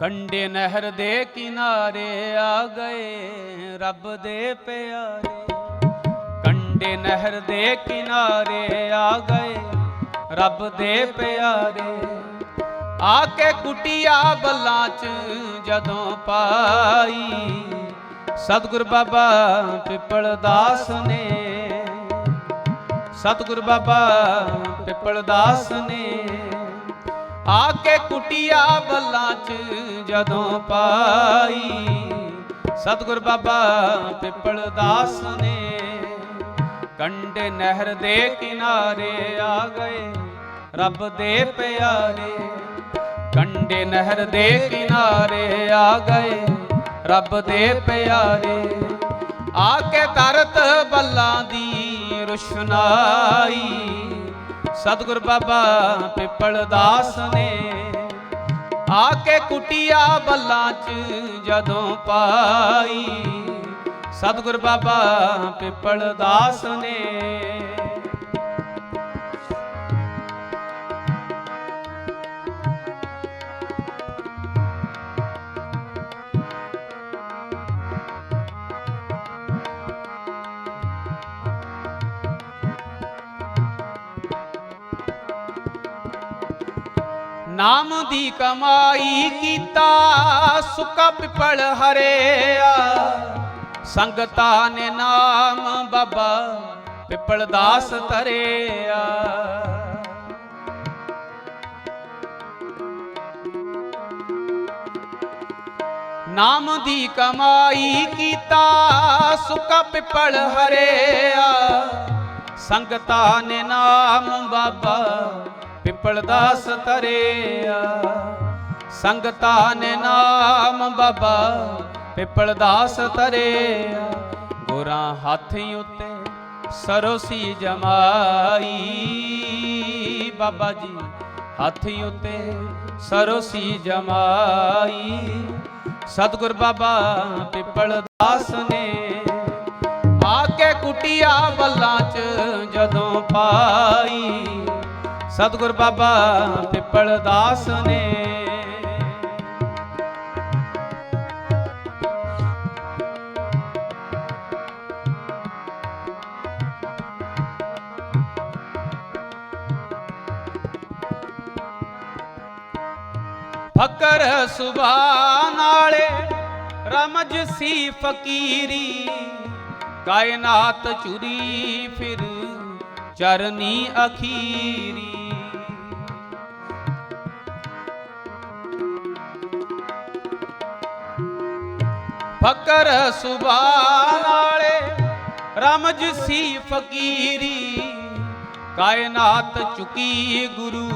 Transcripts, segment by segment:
ਕੰਡੇ ਨਹਿਰ ਦੇ ਕਿਨਾਰੇ ਆ ਗਏ, ਰੱਬ ਦੇ ਪਿਆਰੇ। ਕੰਡੇ ਨਹਿਰ ਦੇ ਕਿਨਾਰੇ ਆ ਗਏ, ਰੱਬ ਦੇ ਪਿਆਰੇ। ਆ ਕੇ ਕੁਟਿਆ ਬੱਲਾਂ ਚ ਜਦੋਂ ਪਾਈ, ਸਤਿਗੁਰ ਬਾਬਾ ਪਿੱਪਲ ਦਾਸ ਨੇ। ਸਤਿਗੁਰ ਬਾਬਾ ਪਿੱਪਲ ਦਾਸ ਨੇ ਆ ਕੇ ਕੁਟਿਆ ਬੱਲਾਂ ਚ ਜਦੋਂ ਪਾਈ। ਸਤਿਗੁਰ ਬਾਬਾ ਪਿੱਪਲ ਦਾਸ ਨੇ ਕੰਡੇ ਨਹਿਰ ਦੇ ਕਿਨਾਰੇ ਆ ਗਏ, ਰੱਬ ਦੇ ਪਿਆਰੇ। ਕੰਡੇ ਨਹਿਰ ਦੇ ਕਿਨਾਰੇ ਆ ਗਏ, ਰੱਬ ਦੇ ਪਿਆਰੇ। ਆ ਕੇ ਤਰਤ ਬੱਲਾਂ ਦੀ ਰੁਸ਼ਨਾਈ। ਸਤਿਗੁਰ ਬਾਬਾ ਪਿੱਪਲ ਦਾਸ ਨੇ ਆ ਕੇ ਕੁਟਿਆ ਬੱਲਾਂ ਚ ਜਦੋਂ ਪਾਈ। ਸਤਿਗੁਰ ਬਾਬਾ ਪਿੱਪਲ ਦਾਸ ਨੇ ਨਾਮ ਦੀ ਕਮਾਈ ਕੀਤਾ, ਸੁੱਕਾ ਪਿਪਲ ਹਰਿਆ। ਸੰਗਤਾਂ ਨੇ ਨਾਮ ਬਾਬਾ ਪਿਪਲ ਦਾਸ ਧਰਿਆ। ਨਾਮ ਦੀ ਕਮਾਈ ਕੀਤਾ, ਸੁੱਕਾ ਪਿਪਲ ਹਰਿਆ। ਸੰਗਤਾਂ ਨੇ ਨਾਮ ਬਾਬਾ ਪਿਪਲ ਦਾਸ ਧਰਿਆ, ਸੰਗਤਾਂ ਨੇ ਨਾਮ ਬਾਬਾ ਪਿਪਲ ਦਾਸ ਧਰਿਆ। ਗੋਰਾ ਹਾਥੀ ਉੱਤੇ ਸਰੋਸੀ ਜਮਾਈ, ਬਾਬਾ ਜੀ ਹਾਥੀ ਉੱਤੇ ਸਰੋਸੀ ਜਮਾਈ। ਸਤਿਗੁਰ ਬਾਬਾ ਪਿਪਲ ਦਾਸ ਨੇ ਆ ਕੇ ਕੁਟਿਆ ਬੱਲਾਂ ਚ ਜਦੋਂ ਪਾਈ। ਸਤਿਗੁਰ ਬਾਬਾ ਪਿੱਪਲ ਦਾਸ ਨੇ। ਫਕਰ ਸੁਭਾਨ ਨਾਲੇ ਰਮਜ ਸੀ ਫਕੀਰੀ, ਕਾਇਨਾਤ ਚੁਰੀ ਫਿਰ ਚਰਨੀ ਅਖੀਰੀ। ਫਕਰ ਸੁਭਾਨ ਵਾਲੇ ਰਮਜ ਸੀ ਫਕੀਰੀ, ਕਾਇਨਾਤ ਚੁਕੀ ਗੁਰੂ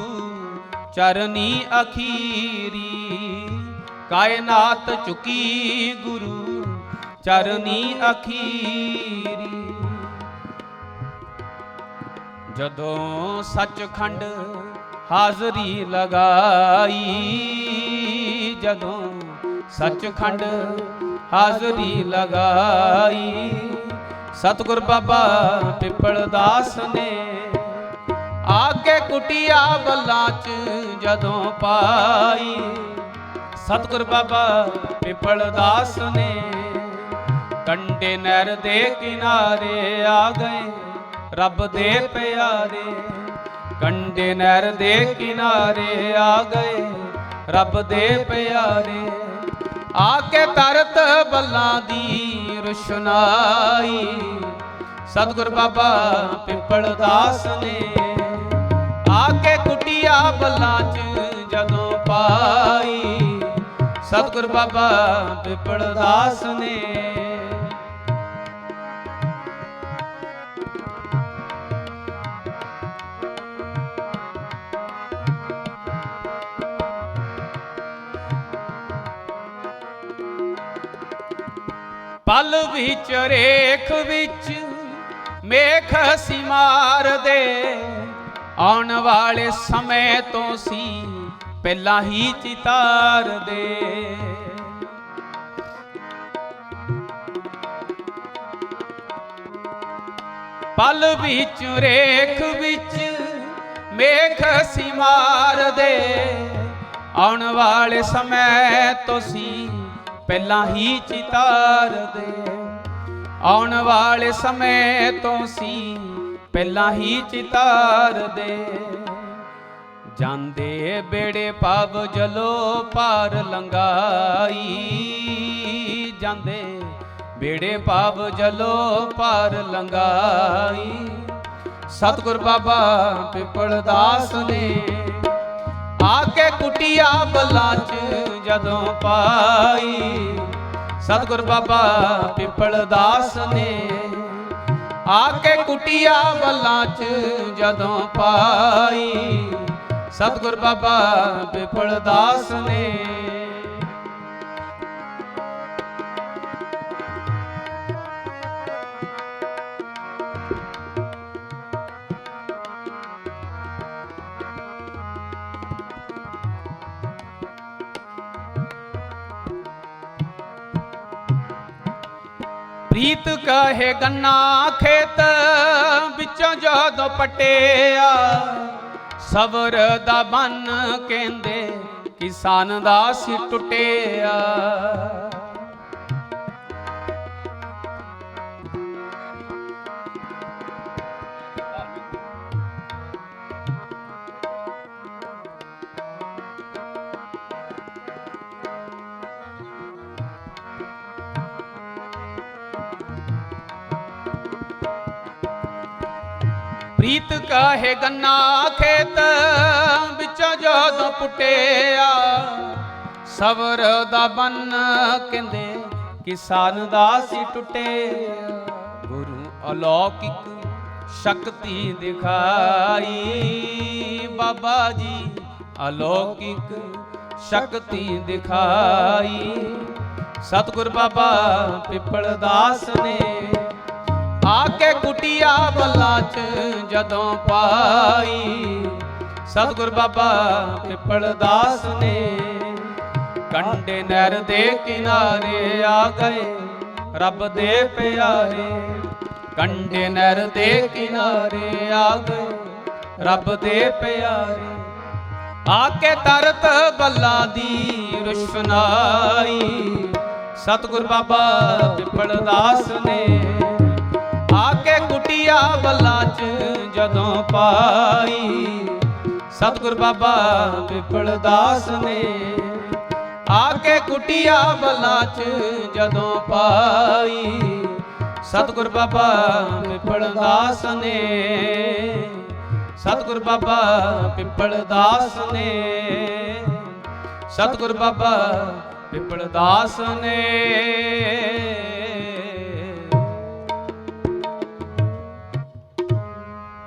ਚਰਨੀ ਅਖੀਰੀ। ਕਾਇਨਾਤ ਚੁਕੀ ਗੁਰੂ ਚਰਨੀ ਅਖੀਰੀ। ਜਦੋਂ ਸੱਚਖੰਡ ਹਾਜ਼ਰੀ ਲਗਾਈ, ਜਦੋਂ ਸੱਚਖੰਡ ਹਾਜ਼ਰੀ ਲਗਾਈ। ਸਤਗੁਰ ਬਾਬਾ ਪਿੱਪਲ ਦਾਸ ਨੇ ਆ ਕੇ ਕੁਟਿਆ ਬੱਲਾਂ ਚ ਜਦੋਂ ਪਾਈ। ਸਤਗੁਰ ਬਾਬਾ ਪਿੱਪਲ ਦਾਸ ਨੇ ਕੰਡੇ ਨਹਿਰ ਦੇ ਕਿਨਾਰੇ ਆ ਗਏ। ਰੱਬ ਦੇ ਪਿਆਰੇ ਕੰਡੇ ਨਹਿਰ ਦੇ ਕਿਨਾਰੇ ਆ ਗਏ। ਰੱਬ ਦੇ ਪਿਆਰੇ ਆ ਕੇ ਤਰਤ ਬੱਲਾਂ ਦੀ ਰੁਸ਼ਨਾਈ। ਸਤਗੁਰ ਬਾਬਾ ਪਿੱਪਲ ਦਾਸ ਨੇ ਆ ਕੇ ਕੁਟਿਆ ਬੱਲਾਂ ਚ ਜਦੋਂ ਪਾਈ। ਸਤਿਗੁਰ ਬਾਬਾ ਪਿੱਪਲ ਦਾਸ ਨੇ ਪਲ ਵਿੱਚ, ਰੇਖ ਵਿੱਚ ਮੇਖ ਸੀ ਮਾਰਦੇ ਆਉਣ ਵਾਲੇ ਸਮੇਂ ਤੋਂ ਸੀ ਪਹਿਲਾਂ ਹੀ ਚਿਤਾਰ ਦੇ। ਪਲ ਵਿੱਚ, ਰੇਖ ਵਿੱਚ ਮੇਖ ਸੀ ਮਾਰਦੇ ਆਉਣ ਵਾਲੇ ਸਮੇਂ ਤੋਂ ਸੀ ਪਹਿਲਾਂ ਹੀ ਚਿਤਾਰ ਦੇ। ਆਉਣ ਵਾਲੇ ਸਮੇਂ ਤੋਂ ਸੀ ਪਹਿਲਾਂ ਹੀ ਚਿਤਾਰ ਦੇ। ਜਾਂਦੇ ਬੇੜੇ ਪਵ ਜਲੋ ਪਾਰ ਲੰਗਾਈ ਜਾਂਦੇ ਬੇੜੇ ਪਵ ਜਲੋ ਪਾਰ ਲੰਗਾਈ ਸਤਿਗੁਰ ਬਾਬਾ ਪਿਪਲ ਦਾਸ ਨੇ ਆ ਕੇ ਕੁਟਿਆ ਬੱਲਾਂ ਚ ਜਦੋਂ ਪਾਈ। ਸਤਿਗੁਰ ਬਾਬਾ ਪਿਪਲ ਦਾਸ ਨੇ ਆ ਕੇ ਕੁਟਿਆ ਬੱਲਾਂ ਚ ਜਦੋਂ ਪਾਈ। ਸਤਿਗੁਰ ਬਾਬਾ ਪਿਪਲ ਦਾਸ ਨੇ ਪ੍ਰੀਤ ਕਹੇ ਗੰਨਾ ਖੇਤ ਵਿੱਚੋਂ ਜਦੋਂ ਪਟਿਆ। ਸਬਰ ਦਾ ਬੰਨ ਕਹਿੰਦੇ ਕਿਸਾਨ ਦਾ ਸੀ ਟੁੱਟਿਆ। ਪ੍ਰੀਤ ਕਹੇ ਗੰਨਾ ਖੇਤ, ਵਿੱਚੋਂ ਜਦੋਂ ਪੁੱਟਿਆ। ਸਬਰ ਦਾ ਬੰਨ ਕਹਿੰਦੇ ਕਿਸਾਨ ਦਾ ਸੀ ਟੁੱਟਿਆ। ਗੁਰੂ ਅਲੌਕਿਕ ਸ਼ਕਤੀ ਦਿਖਾਈ। ਬਾਬਾ ਜੀ ਅਲੌਕਿਕ ਸ਼ਕਤੀ ਦਿਖਾਈ। ਸਤਿਗੁਰ ਬਾਬਾ ਪਿੱਪਲ ਦਾਸ ਨੇ ਆ ਕੇ ਕੁਟਿਆ ਬੱਲਾ ਚ ਜਦੋਂ ਪਾਈ। ਸਤਿਗੁਰ ਬਾਬਾ ਪਿੱਪਲ ਦਾਸ ਨੇ ਕੰਡੇ ਨਹਿਰ ਦੇ ਕਿਨਾਰੇ ਆ ਗਏ, ਰੱਬ ਦੇ ਪਿਆਰੇ। ਕੰਡੇ ਨਹਿਰ ਦੇ ਕਿਨਾਰੇ ਆ ਗਏ, ਰੱਬ ਦੇ ਪਿਆਰੇ। ਆ ਕੇ ਤਰਤ ਬੱਲਾ ਦੀ ਰੁਸ਼ਨਾਈ। ਸਤਗੁਰ ਬਾਬਾ ਪਿੱਪਲ ਦਾਸ ਨੇ ਆ ਕੇ ਕੁਟਿਆ ਬੱਲਾ ਚ ਜਦੋਂ ਪਾਈ। ਸਤਿਗੁਰ ਬਾਬਾ ਪਿੱਪਲ ਦਾਸ ਨੇ ਆ ਕੇ ਕੁਟਿਆ ਬੱਲਾ ਚ ਜਦੋਂ ਪਾਈ। ਸਤਿਗੁਰ ਬਾਬਾ ਪਿੱਪਲ ਦਾਸ ਨੇ, ਸਤਿਗੁਰ ਬਾਬਾ ਪਿੱਪਲ ਦਾਸ ਨੇ, ਸਤਿਗੁਰ ਬਾਬਾ ਪਿੱਪਲ ਦਾਸ ਨੇ।